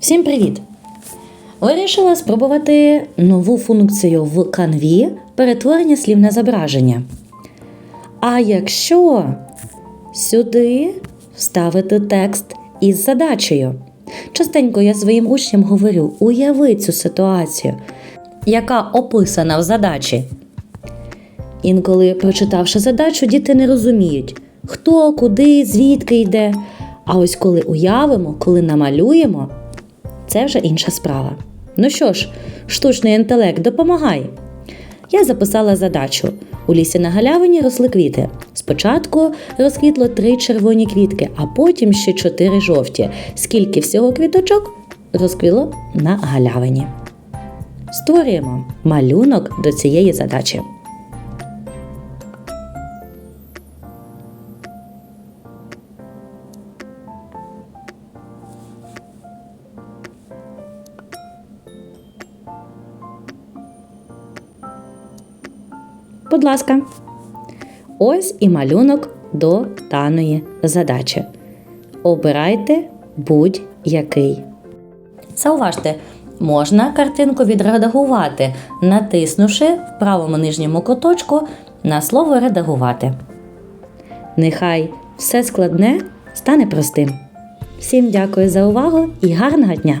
Всім привіт! Вирішила спробувати нову функцію в Canvі перетворення слів на зображення. А якщо сюди вставити текст із задачею? Частенько я своїм учням говорю: уяви цю ситуацію, яка описана в задачі. Інколи, прочитавши задачу, діти не розуміють, хто, куди, звідки йде. А ось коли уявимо, коли намалюємо, це вже інша справа. Ну що ж, штучний інтелект, допомагай. Я записала задачу. У лісі на галявині росли квіти. Спочатку розквітло три червоні квітки, а потім ще чотири жовті. Скільки всього квіточок розквіло на галявині. Створюємо малюнок до цієї задачі. Будь ласка. Ось і малюнок до даної задачі. Обирайте будь-який. Зауважте, можна картинку відредагувати, натиснувши в правому нижньому куточку на слово редагувати. Нехай все складне стане простим. Всім дякую за увагу і гарного дня!